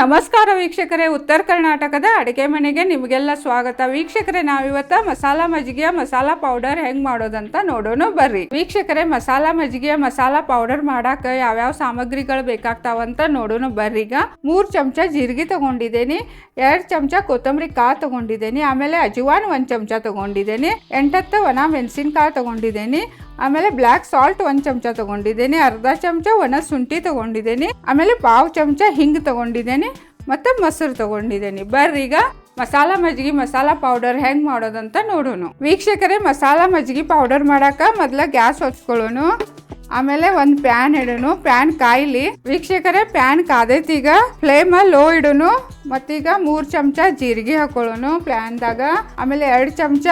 ನಮಸ್ಕಾರ ವೀಕ್ಷಕರೇ, ಉತ್ತರ ಕರ್ನಾಟಕದ ಅಡುಗೆ ಮನೆಗೆ ನಿಮಗೆಲ್ಲ ಸ್ವಾಗತ. ವೀಕ್ಷಕರೇ, ನಾವಿವತ್ತ ಮಸಾಲಾ ಮಜ್ಜಿಗೆಯ ಮಸಾಲಾ ಪೌಡರ್ ಹೆಂಗ್ ಮಾಡೋದಂತ ನೋಡೋಣ ಬರ್ರಿ. ವೀಕ್ಷಕರೇ, ಮಸಾಲಾ ಮಜ್ಜಿಗೆಯ ಮಸಾಲಾ ಪೌಡರ್ ಮಾಡಾಕ ಯಾವ್ಯಾವ ಸಾಮಗ್ರಿಗಳು ಬೇಕಾಗ್ತಾವಂತ ನೋಡೋಣ ಬರ್ರಿ. ಈಗ ಮೂರ್ ಚಮಚ ಜೀರಿಗೆ ತಗೊಂಡಿದ್ದೇನೆ, ಎರಡ್ ಚಮಚ ಕೊತ್ತಂಬರಿ ಕಾಳು ತಗೊಂಡಿದ್ದೇನೆ, ಆಮೇಲೆ ಅಜವಾನ್ ಒಂದ್ ಚಮಚ ತಗೊಂಡಿದ್ದೇನೆ, ಎಂಟತ್ತು ಒಣ ಮೆಣಸಿನಕಾಯಿ ತಗೊಂಡಿದ್ದೇನೆ ಆಮೇಲೆ ಬ್ಲ್ಯಾಕ್ ಸಾಲ್ಟ್ ಒಂದು ಚಮಚ ತಗೊಂಡಿದ್ದೇನೆ, ಅರ್ಧ ಚಮಚ ಒಣ ಶುಂಠಿ ತಗೊಂಡಿದ್ದೇನೆ, ಆಮೇಲೆ ಪಾವ್ ಚಮಚ ಹಿಂಗ್ ತಗೊಂಡಿದ್ದೇನೆ ಮತ್ತು ಮೊಸರು ತಗೊಂಡಿದ್ದೇನೆ. ಬರ್ರೀಗ ಮಸಾಲ ಮಜ್ಜಿಗೆ ಮಸಾಲ ಪೌಡರ್ ಹೆಂಗ್ ಮಾಡೋದಂತ ನೋಡೋಣ. ವೀಕ್ಷಕರೇ, ಮಸಾಲ ಮಜ್ಜಿಗೆ ಪೌಡರ್ ಮಾಡಾಕ ಮೊದಲ ಗ್ಯಾಸ್ ಹೊಚ್ಕೊಳ್ಳೋನು ಆಮೇಲೆ ಒಂದು ಪ್ಯಾನ್ ಇಡೋನು ಪ್ಯಾನ್ ಕಾಯಿಲಿ. ವೀಕ್ಷಕರೇ ಪ್ಯಾನ್ ಕಾದೈತಿ ಈಗ. ಫ್ಲೇಮ್ ಲೋ ಇಡೋನು ಮತ್ತೀಗ ಮೂರು ಚಮಚ ಜೀರಿಗೆ ಹಾಕೊಳ್ಳೋನು ಪ್ಯಾನ್ದಾಗ ಆಮೇಲೆ ಎರಡು ಚಮಚ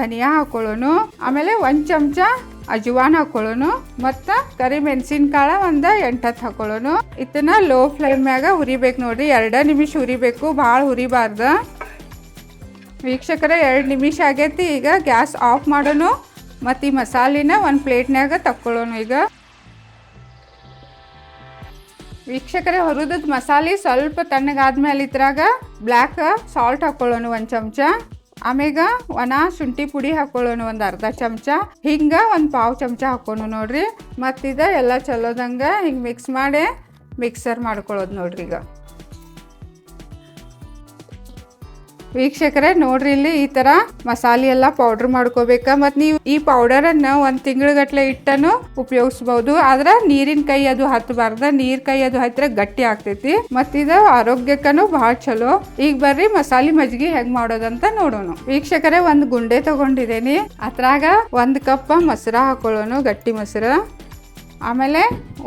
ಧನಿಯಾ ಹಾಕೊಳ್ಳೋನು ಆಮೇಲೆ ಒಂದು ಚಮಚ ಅಜವಾನ್ ಹಾಕೊಳ್ಳೋನು ಮತ್ತ ಕರಿ ಮೆಣಸಿನ್ಕಾಳ ಒಂದ ಎಂಟತ್ತು ಹಾಕೊಳ್ಳೋನು. ಇದನ್ನ ಲೋ ಫ್ಲೇಮ್ ಮ್ಯಾಗ ಹುರಿಬೇಕು ನೋಡ್ರಿ, ಎರಡ ನಿಮಿಷ ಹುರಿಬೇಕು, ಭಾಳ ಹುರಿಬಾರ್ದ. ವೀಕ್ಷಕರೇ, ಎರಡು ನಿಮಿಷ ಆಗೈತಿ, ಈಗ ಗ್ಯಾಸ್ ಆಫ್ ಮಾಡೋನು ಮತ್ತು ಈ ಮಸಾಲಿನ ಒಂದು ಪ್ಲೇಟ್ನಾಗ ತಕ್ಕೊಳ್ಳೋನು ಈಗ. ವೀಕ್ಷಕರೇ, ಹುರಿದದ ಮಸಾಲೆ ಸ್ವಲ್ಪ ತಣ್ಣಗಾದ್ಮೇಲೆ ಇದ್ರಾಗ ಬ್ಲ್ಯಾಕ್ ಸಾಲ್ಟ್ ಹಾಕೊಳ್ಳೋನು ಒಂದು ಚಮಚ. ಆಮೇಗ ಒಣ ಶುಂಠಿ ಪುಡಿ ಹಾಕೊಳ್ಳೋಣ ಒಂದು ಅರ್ಧ ಚಮಚ, ಹಿಂಗೆ ಒಂದು ಪಾವು ಚಮಚ ಹಾಕೋಣ ನೋಡ್ರಿ. ಮತ್ತಿದ ಎಲ್ಲ ಚಲೋದಂಗೆ ಹಿಂಗೆ ಮಿಕ್ಸ್ ಮಾಡಿ ಮಿಕ್ಸರ್ ಮಾಡ್ಕೊಳ್ಳೋದು ನೋಡ್ರಿ ಈಗ. ವೀಕ್ಷಕರೇ, ನೋಡ್ರಿ ಇಲ್ಲಿ ಈ ತರ ಮಸಾಲೆ ಎಲ್ಲ ಪೌಡರ್ ಮಾಡ್ಕೋಬೇಕ. ಮತ್ ನೀವು ಈ ಪೌಡರ್ ಅನ್ನ ಒಂದ್ ತಿಂಗಳಗಟ್ಲೆ ಇಟ್ಟನು ಉಪಯೋಗಿಸಬಹುದು ಆದ್ರ ನೀರಿನ ಕೈ ಅದು ಹತ್ತಬಾರ್ದ ನೀರ್ ಕೈ ಅದು ಹತ್ತಿರ ಗಟ್ಟಿ ಆಗ್ತೈತಿ. ಮತ್ ಇದು ಆರೋಗ್ಯಕ್ಕನು ಬಹಳ ಚಲೋ. ಈಗ ಬರ್ರಿ ಮಸಾಲೆ ಮಜ್ಜಿಗೆ ಹೆಂಗ್ ಮಾಡೋದಂತ ನೋಡೋಣ. ವೀಕ್ಷಕರೇ, ಒಂದ್ ಗುಂಡೆ ತಗೊಂಡಿದ್ದೇನೆ ಅದ್ರಾಗ ಒಂದ್ ಕಪ್ ಮೊಸರ ಹಾಕೊಳ್ಳೋನು, ಗಟ್ಟಿ ಮೊಸರ. ಆಮೇಲೆ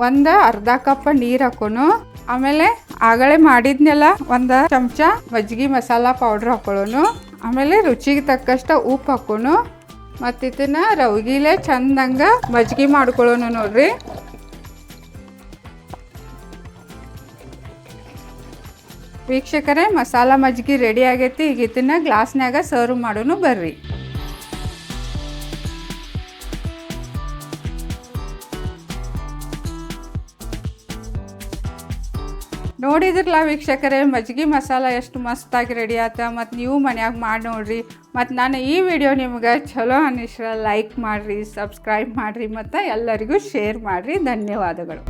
ಒಂದು ಅರ್ಧ ಕಪ್ ನೀರು ಹಾಕೋನು. ಆಮೇಲೆ ಆಗಲೇ ಮಾಡಿದ್ನೆಲ್ಲ, ಒಂದು ಚಮಚ ಮಜ್ಜಿಗೆ ಮಸಾಲ ಪೌಡ್ರ್ ಹಾಕೊಳ್ಳೋನು. ಆಮೇಲೆ ರುಚಿಗೆ ತಕ್ಕಷ್ಟ ಉಪ್ಪು ಹಾಕೋನು. ಮತ್ತು ರವಗಿಲೆ ಚಂದಂಗ ಮಜ್ಜಿಗೆ ಮಾಡ್ಕೊಳ್ಳೋನು ನೋಡ್ರಿ. ವೀಕ್ಷಕರೇ, ಮಸಾಲ ಮಜ್ಜಿಗೆ ರೆಡಿ ಆಗೈತಿ. ಈಗ ಇದನ್ನ ಗ್ಲಾಸ್ನ್ಯಾಗ ಸರ್ವ್ ಮಾಡೋನು ಬರ್ರಿ. ನೋಡಿದ್ರಲ್ಲ ವೀಕ್ಷಕರೇ, ಮಜ್ಜಿಗೆ ಮಸಾಲ ಎಷ್ಟು ಮಸ್ತಾಗಿ ರೆಡಿ ಆತ, ಮತ್ತು ನೀವು ಮನ್ಯಾಗ ಮಾಡಿ ನೋಡ್ರಿ. ಮತ್ತು ನಾನು ಈ ವಿಡಿಯೋ ನಿಮ್ಗೆ ಚಲೋ ಅನ್ನಿಸ್ರ ಲೈಕ್ ಮಾಡಿರಿ ಸಬ್ಸ್ಕ್ರೈಬ್ ಮಾಡಿರಿ, ಮತ್ತು ಎಲ್ಲರಿಗೂ ಶೇರ್ ಮಾಡಿರಿ. ಧನ್ಯವಾದಗಳು.